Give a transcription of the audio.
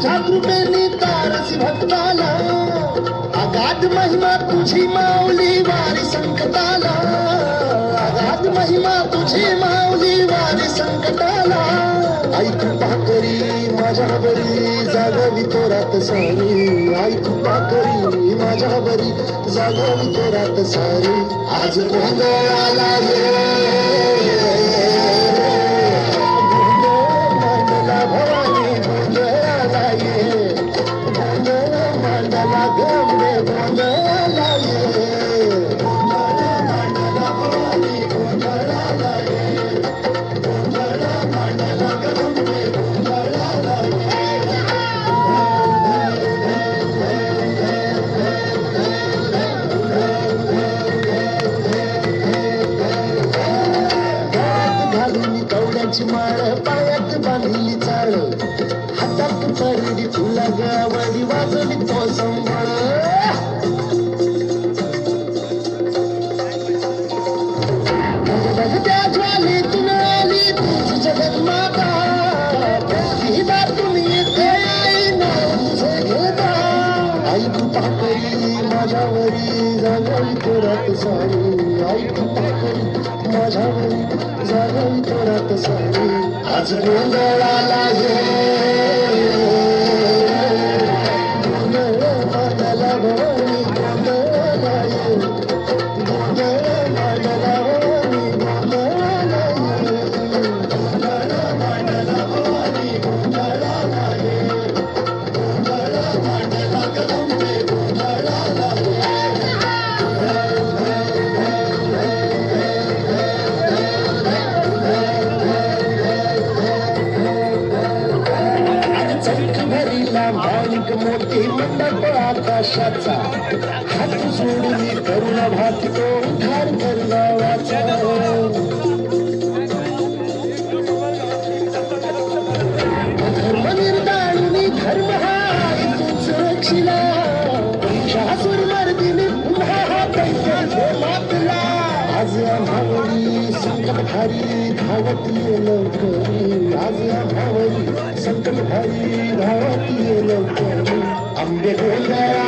सात कृपेने तारसी भक्ताला अगाध महिमा तुझी माऊली वारी संकटाला अगाध महिमा तुझी माऊली वारी संकटाला. आई कृपा करी माझ्या बरी जागावी तोरात सारी. आई कृपा करी माझ्या बरी जागावी तोरात सारी. आज गोंधळाला ये घालून माळ पायात बांधली चाळ. हातात पडली तुला गावडी वाजली तो संभाळ. त्या ज्वालीतून आली तुझी येते नाव घेता. आई माझ्यावरी जागवी तुरात सारी. आई कृपा माझ्यावरी जागवी तोरात सारी. आज गोंधळाला ये. चौक भरीला माणिक मोठी मंडप आकाशाचा. हात सोडून करुणा भागतो उद्धार करणावाचा धर्म निर्दाळुनी धर्म हा सुरक्षिला. आज आम्हावरी संकट भारी धावत ये लवकरी आज आम्हावरी संकट भारी धावत ये लवकरी आंबे गोंधळा